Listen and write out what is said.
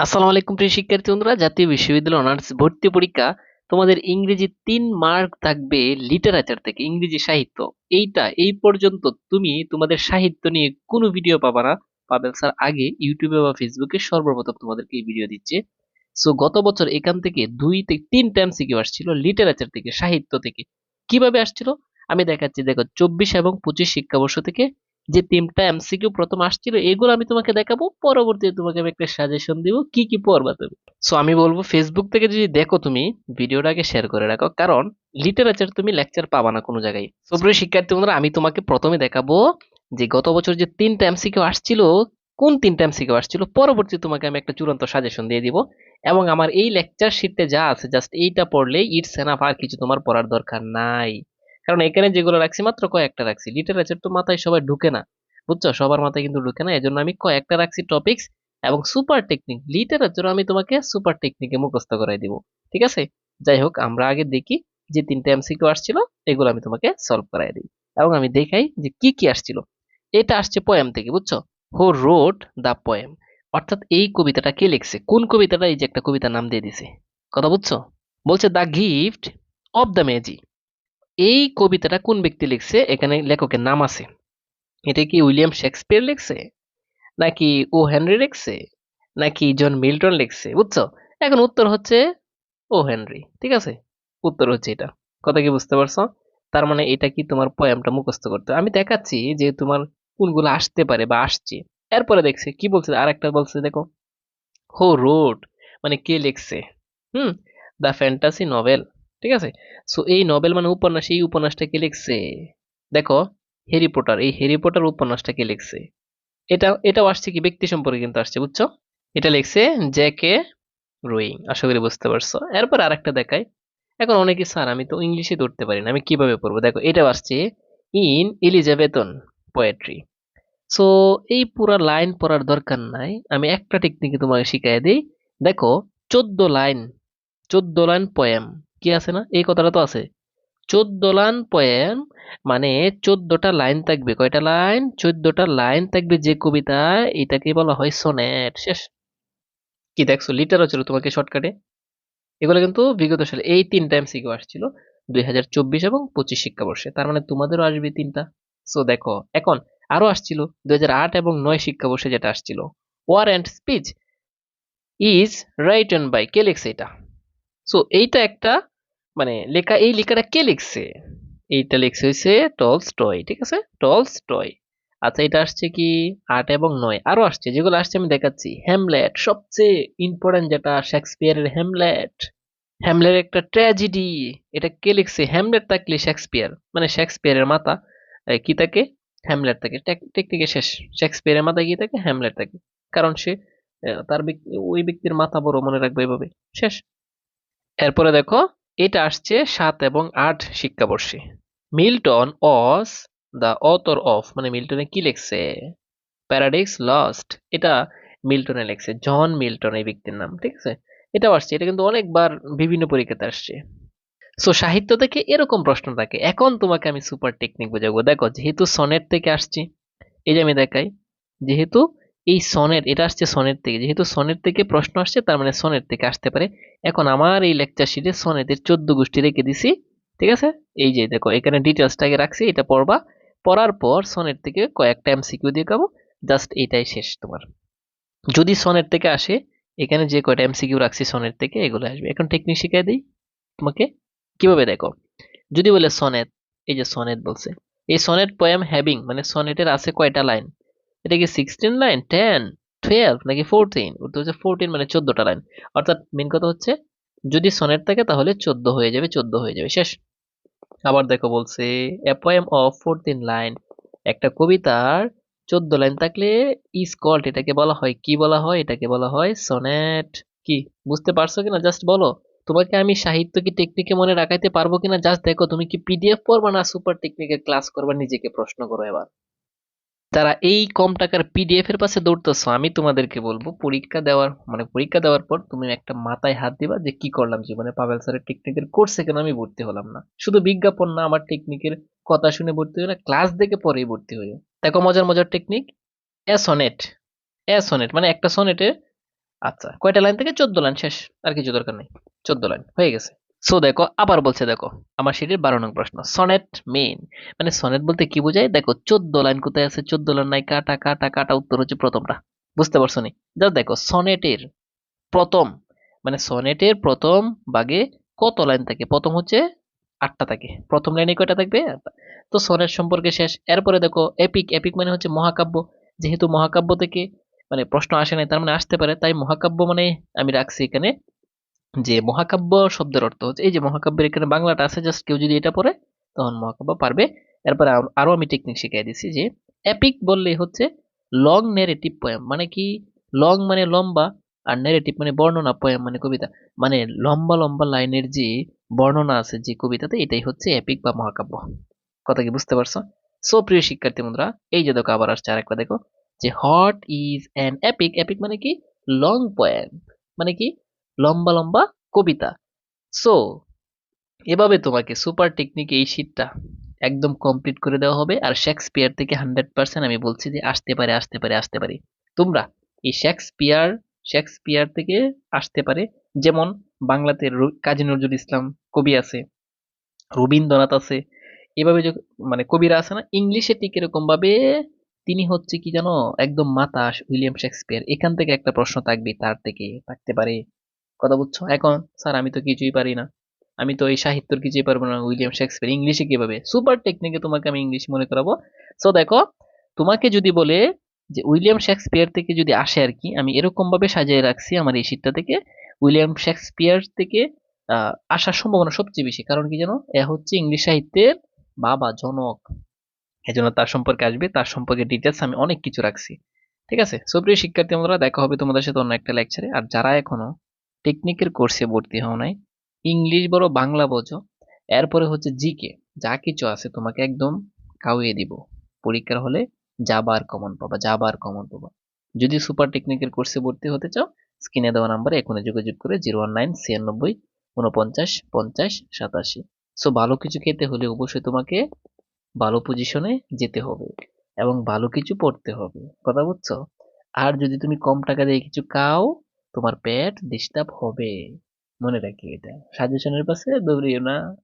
আসসালামু আলাইকুম প্রিয় শিক্ষার্থী বন্ধুরা, জাতীয় বিশ্ববিদ্যালয় অনার্স ভর্তি পরীক্ষা। তোমাদের ইংরেজি তিন মার্ক থাকবে লিটারেচার থেকে, ইংরেজি সাহিত্য। এইটা, এই পর্যন্ত তুমি তোমাদের সাহিত্য নিয়ে কোনো ভিডিও পাবা না। পাবেল স্যার আগে ইউটিউবে বা ফেসবুকে সর্বপ্রথম তোমাদেরকে এই ভিডিও দিচ্ছে। সো গত বছর এখান থেকে দুই থেকে তিন টাইম সিকিউ আসছিল লিটারেচার থেকে, সাহিত্য থেকে। কীভাবে আসছিল? আমি দেখাচ্ছি, দেখো, চব্বিশ এবং পঁচিশ শিক্ষাবর্ষ থেকে যে তিনটা এমসিকিউ প্রথম আসছিল, এগুলো আমি তোমাকে দেখাবো, পরবর্তীতে তোমাকে আমি একটা সাজেশন দিব, কি কি পড়বা তুমি। সো আমি বলব ফেসবুক থেকে যদি দেখো তুমি ভিডিওটাকে শেয়ার করে রাখো, কারণ লিটারেচার তুমি লেকচার পাবা না কোনো জায়গায়। সো প্রিয় শিক্ষার্থী বন্ধুরা, আমি তোমাকে প্রথমে দেখাবো যে গত বছর যে তিনটা এমসিকিউ আসছিল, কোন তিনটা এমসিকিউ আসছিল পরবর্তীতে তোমাকে আমি একটা চূড়ান্ত সাজেশন দিয়ে দিব। এবং আমার এই লেকচার শিটে যা আছে জাস্ট এইটা পড়লেই ইটস এনাফ আর কিছু তোমার পড়ার দরকার নাই। কারণ এখানে যেগুলো রাখছি মাত্র কয়েকটা রাখছি। লিটারেচার তো মাথায় সবাই ঢুকে না, বুঝছ? সবার মাথায় কিন্তু ঢুকে না, এজন্য আমি কয়েকটা রাখছি টপিকস এবং সুপার টেকনিক লিটারেচার আমি তোমাকে সুপার টেকনিকে মুখস্থ করাই দিব, ঠিক আছে? যাই হোক, আমরা আগে দেখি যে তিনটা এমসিকিউ আসছিল, এগুলো আমি তোমাকে সলভ করাই দিই এবং আমি দেখাই যে কি কি আসছিল। এটা আসছে পয়েম থেকে, বুঝছ? হো রোড দ্য পয়েম অর্থাৎ এই কবিতাটা কে লিখছে? কোন কবিতাটা? এই যে একটা কবিতার নাম দিয়ে দিছে। কথা বুঝছ? বলছে the gift of the Magi এই কবিতাটা কোন ব্যক্তি লিখছে? এখানে লেখকের নাম আছে। এটা কি উইলিয়াম শেক্সপিয়ার লিখছে? নাকি ও হেনরি লিখছে? নাকি জন মিল্টন লিখছে? বুঝছ? এখন উত্তর হচ্ছে ও হেনরি, ঠিক আছে? উত্তর হচ্ছে এটা। কথা কি বুঝতে পারছ? তার মানে এটা কি তোমার পয়েমটা মুখস্থ করতে? আমি দেখাচ্ছি যে তোমার কোনগুলো আসতে পারে বা আসছে। এরপরে দেখছে, কি বলছে? আর একটা বলছে, দেখো। হো রোড মানে কে লিখছে? হুম, দ্য ফ্যান্টাসি নভেল। ঠিক আছে? সো এই নভেল মানে উপন্যাস, এই উপন্যাসটা কে লিখছে? দেখো হ্যারি পটার এই হ্যারি পটার উপন্যাসটা কে লিখছে? এটা, এটাও আসছে কি? ব্যক্তি সম্পর্কে কিন্তু আসছে, বুঝছ? এটা লিখছে জ্যাকে রোয়িং আশা করি বুঝতে পারছ। এরপর আরেকটা দেখাই। এখন অনেকে, স্যার, আমি তো ইংলিশে ধরতে পারি না, আমি কীভাবে পড়ব? দেখো, এটাও আসছে ইন এলিজাবেথন পোয়েট্রি সো এই পুরো লাইন পড়ার দরকার নাই, আমি একটা টেকনিকে তোমাকে শিখাই দিই। দেখো, চোদ্দ লাইন চোদ্দ লাইন পোয়েম কি আছে না? এই কথাটা তো আছে। চোদ্দ লাইন পোয়েম মানে চোদ্দটা লাইন থাকবে। কয়টা লাইন? চোদ্দটা লাইন থাকবে যে কবিতা এটাকে বলা হয় সোনেট। শেষ। কি দেখছ? লিটারেচার তোমাকে শর্টকাটে। এগুলো কিন্তু বিগত সালে এই তিন টাইম সিকিউ আসছিল, দুই হাজার চব্বিশ এবং পঁচিশ শিক্ষাবর্ষে। তার মানে তোমাদেরও আসবে তিনটা। সো দেখো, এখন আরও আসছিল দুই হাজার আট এবং নয় শিক্ষাবর্ষে যেটা আসছিল। War and speech is written by কে লিখছে এটা? সো এইটা একটা মানে লেখা, এই লেখাটা কে লিখছে? এইটা লিখছে হয়েছে টলস টয় ঠিক আছে? টলস টয় আচ্ছা এটা আসছে কি আট এবং নয়? আরও আসছে, যেগুলো আসছে আমি দেখাচ্ছি। হ্যামলেট সবচেয়ে ইম্পর্টেন্ট যেটা শেক্সপিয়ারের হ্যামলেট হ্যামলেট একটা ট্র্যাজেডি এটা কে লিখছে? হ্যামলেট থাকলে শেক্সপিয়ার মানে শেক্সপিয়ারের মাথা কি থাকে? হ্যামলেট থাকে। টেকনিকে শেষ। শেক্সপিয়ারের মাথায় কি থাকে? হ্যামলেট থাকে। কারণ সে তার ওই ব্যক্তির মাথা বড় মনে রাখবে এভাবে। শেষ। এরপরে দেখো, এটা আসছে সাত এবং আট শিক্ষাবর্ষে। মিল্টন অস দ্য অথর অফ মানে মিল্টনে কি লিখছে? প্যারাডিক্স লস্ট, এটা মিল্টনে লিখছে, জন মিল্টন এই ব্যক্তির নাম, ঠিক আছে? এটাও আসছে, এটা কিন্তু অনেকবার বিভিন্ন পরীক্ষাতে আসছে। সো সাহিত্য থেকে এরকম প্রশ্ন থাকে, এখন তোমাকে আমি সুপার টেকনিক বোঝাবো। দেখো, যেহেতু সনেট থেকে আসছি, এই যে আমি দেখাই, যেহেতু এই সনেট এটা আসছে সনের থেকে। যেহেতু সনের থেকে প্রশ্ন আসছে, তার মানে সনের থেকে আসতে পারে। এখন আমার এই লেকচার শিটে সনেটের চোদ্দ গোষ্ঠী রেখে দিছি, ঠিক আছে? এই যে দেখো, এখানে ডিটেলসটাকে রাখছি, এটা পড়বা। পড়ার পর সনের থেকে কয়েকটা এমসিকিউ দিয়ে খাব জাস্ট এটাই শেষ তোমার। যদি সনের থেকে আসে, এখানে যে কয়টা এমসিকিউ রাখছি সনের থেকে, এগুলো আসবে। এখন টেকনিক শিখিয়ে দিই তোমাকে। কীভাবে দেখো? যদি বলে সনেট এই যে সনেট বলছে। এই সনেট পোয়েম হ্যাভিং মানে সনেটের আছে কয়টা লাইন এটা কি সিক্সটিন লাইন টেন টুয়েলভ নাকি ফোরটিন উত্তর হচ্ছে ফোরটিন মানে চোদ্দটা লাইন অর্থাৎ মেন কথা হচ্ছে, যদি সনেট থাকে তাহলে চোদ্দ হয়ে যাবে, চোদ্দ হয়ে যাবে। শেষ। আবার দেখো বলছে a poem of fourteen line একটা কবিতার চোদ্দ লাইন থাকলে ইজ কল্ড এটাকে বলা হয়, কি বলা হয়? এটাকে বলা হয় সনেট কি? বুঝতে পারছ কিনা? জাস্ট বলো। তোমাকে আমি সাহিত্য কি টেকনিকে মনে রাখাইতে পারব কিনা? জাস্ট দেখো, তুমি কি পিডিএফ পড়বা না সুপার টেকনিকের ক্লাস করবা? নিজেকে প্রশ্ন করো এবার। যারা এই কম টাকার পিডিএফ এর পাশে দৌড়তেছো, আমি তোমাদেরকে বলব পরীক্ষা দেওয়ার মানে পরীক্ষা দেওয়ার পর তুমি একটা মাথায় হাত দিবা যে কি করলাম জীবনে। পাবেল স্যারের টেকনিকের কোর্সে কেন আমি ভর্তি হলাম না। শুধু বিজ্ঞাপন না, আমার টেকনিকের কথা শুনে ভর্তি না ক্লাস দেখে পরেই ভর্তি হই দেখো মজার মজার technique a sonnet a sonnet মানে একটা সনেটে আচ্ছা কয়টা লাইন থেকে চোদ্দ লাইন শেষ, আর কিছু দরকার নেই, চোদ্দ লাইন হয়ে গেছে। সো দেখো, আবার বলছে, দেখো, আমার সেটির বারো নং প্রশ্ন, সনেট মেইন মানে সনেট বলতে কি বোঝায়? দেখো, চোদ্দ লাইন কোথায় আছে? চোদ্দ লাইন নাই, কাটা কাটা কাটা উত্তর হচ্ছে প্রথমটা, বুঝতে পারছ নি? দেখো, সনেটের প্রথম মানে সনেটের প্রথম ভাগে কত লাইন থাকে? প্রথম হচ্ছে আটটা থাকে, প্রথম লাইনে কয়টা থাকবে? তো সনেট সম্পর্কে শেষ, এরপরে দেখো এপিক এপিক মানে হচ্ছে মহাকাব্য, যেহেতু মহাকাব্য থেকে মানে প্রশ্ন আসে নাই, তার মানে আসতে পারে, তাই মহাকাব্য মানে আমি রাখছি এখানে যে মহাকাব্য শব্দের অর্থ হচ্ছে, এই যে মহাকাব্যের এখানে বাংলাটা আছে জাস্ট কেউ যদি এটা পড়ে, তখন মহাকাব্য পারবে। এরপরে আরো- আরও আমি টেকনিক শিখিয়ে দিচ্ছি যে এপিক বললে হচ্ছে লং নেরেটিভ পোয়েম মানে কি? লং মানে লম্বা, আর নেরেটিভ মানে বর্ণনা পোয়েম মানে কবিতা। মানে লম্বা লম্বা লাইনের যে বর্ণনা আছে যে কবিতাতে, এটাই হচ্ছে এপিক বা মহাকাব্য। কথা কি বুঝতে পারছ? সো প্রিয় শিক্ষার্থী বন্ধুরা, এই যে দেখো, আবার আসছে আরেকটা দেখো, যে what is an epic epic মানে কি? লং পোয়েম মানে কি? লম্বা লম্বা কবিতা। সো এভাবে তোমাকে সুপার টেকনিক এই শীটটা একদম কমপ্লিট করে দেওয়া হবে। আর শেক্সপিয়ার থেকে হান্ড্রেড পার্সেন্ট আমি বলছি যে আসতে পারে আসতে পারে আসতে পারে। তোমরা এই শেক্সপিয়ার শেক্সপিয়ার থেকে আসতে পারে। যেমন বাংলাতে কাজী নজরুল ইসলাম কবি আছে, রবীন্দ্রনাথ আছে। এভাবে যে মানে কবিরা আছে না ইংলিশে ঠিক এরকমভাবে তিনি হচ্ছে কি জানো, একদম মাতাস উইলিয়াম শেক্সপিয়ার এখান থেকে একটা প্রশ্ন থাকবে, তার থেকে থাকতে পারে। কথা বুঝছ? এখন স্যার, আমি তো কিছুই পারি না। আমি তো এই সাহিত্যর কিছুই পারব না, উইলিয়াম শেক্সপিয়ার। ইংলিশে কীভাবে? সুপার টেকনিকে তোমাকে আমি ইংলিশ মনে করাবো। সো দেখো, তোমাকে যদি বলে যে উইলিয়াম শেক্সপিয়ার থেকে যদি আসে আর কি, আমি এরকম ভাবে সাজিয়ে রাখছি আমার এই শীটটা থেকে, উইলিয়াম শেক্সপিয়ার থেকে আসার সম্ভাবনা সবচেয়ে বেশি। কারণ কি জানো? এ হচ্ছে ইংলিশ সাহিত্যের বাবা, জনক। এজন্য তার সম্পর্কে আসবে, তার সম্পর্কে ডিটেলস আমি অনেক কিছু রাখছি। ঠিক আছে? সুপ্রিয় শিক্ষার্থী বন্ধুরা, দেখা হবে তোমাদের সাথে অন্য একটা লেকচারে আর যারা এখনও টেকনিকের কোর্সে ভর্তি হও নাই। ইংলিশ বড় বাংলা বোঝো। এরপরে হচ্ছে জিকে। যা কিছু আছে তোমাকে একদম কাউয়ে দিব। পরীক্ষার হলে যাবার কমন পাবা যাবার কমন পাবা। যদি সুপার টেকনিকের কোর্সে ভর্তি হতে চাও, স্ক্রিনে দেওয়া নাম্বারে এখনই যোগাযোগ করে জিরো ওয়ান নাইন ছিয়ানব্বই উনপঞ্চাশ পঞ্চাশ, সাতাশি। সো ভালো কিছু খেতে হলে অবশ্যই তোমাকে ভালো পজিশনে যেতে হবে এবং ভালো কিছু পড়তে হবে। কথা বুঝছ? আর যদি তুমি কম টাকা দিয়ে কিছু খাও তোমার পেট ডিস্টার্ব হবে। মনে রাখি এটা। সাজেশনের পাশে দৌড়িও না।